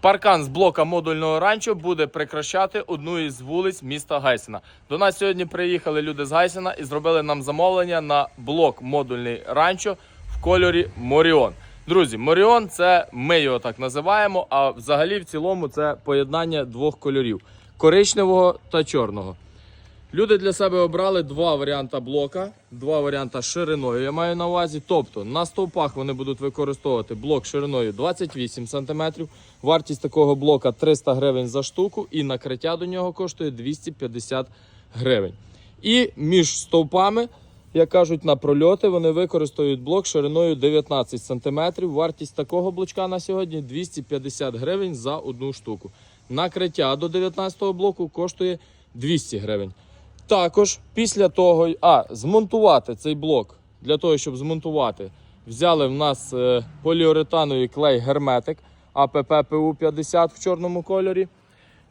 Паркан з блока модульного ранчо буде прикращати одну із вулиць міста Гайсена. До нас сьогодні приїхали люди з Гайсена і зробили нам замовлення на блок модульний ранчо в кольорі Моріон. Друзі, Моріон це ми його так називаємо, а взагалі в цілому це поєднання двох кольорів коричневого та чорного. Люди для себе обрали два варіанти блока, два варіанти шириною. Я маю на увазі. Тобто на стовпах вони будуть використовувати блок шириною 28 см. Вартість такого блока 300 гривень за штуку, і накриття до нього коштує 250 гривень. І між стовпами, як кажуть, на прольоти вони використовують блок шириною 19 см. Вартість такого блочка на сьогодні 250 гривень за одну штуку. Накриття до 19 блоку коштує 200 гривень. Також після того, а змонтувати цей блок для того, щоб змонтувати, взяли в нас е, поліуретановий клей герметик АПП-ПУ 50 в чорному кольорі.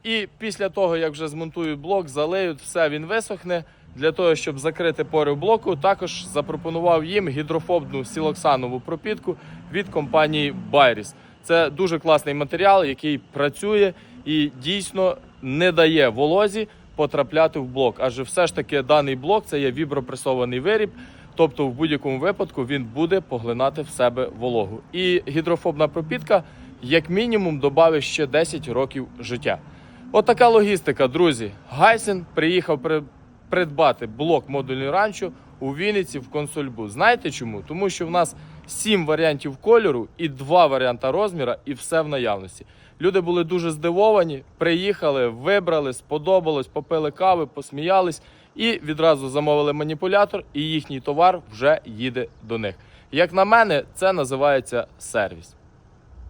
І після того, як вже змонтують блок, залиють, все він висохне. Для того, щоб закрити пори блоку, також запропонував їм гідрофобну сілоксанову пропітку від компанії Байріс. Це дуже класний матеріал, який працює і дійсно не дає волозі потрапляти в блок. Адже все ж таки даний блок це є вібропресований виріб, тобто в будь-якому випадку він буде поглинати в себе вологу. І гідрофобна пропітка, як мінімум, додавить ще 10 років життя. От логістика, друзі. Гайсен приїхав при- придбати блок модульний ранчо у Вінниці в консольбу. Знаєте чому? Тому що в нас 7 варіантів кольору і 2 варіанти розміра, і все в наявності. Люди були дуже здивовані, приїхали, вибрали, сподобалось, попили кави, посміялись і відразу замовили маніпулятор, і їхній товар вже їде до них. Як на мене, це називається сервіс.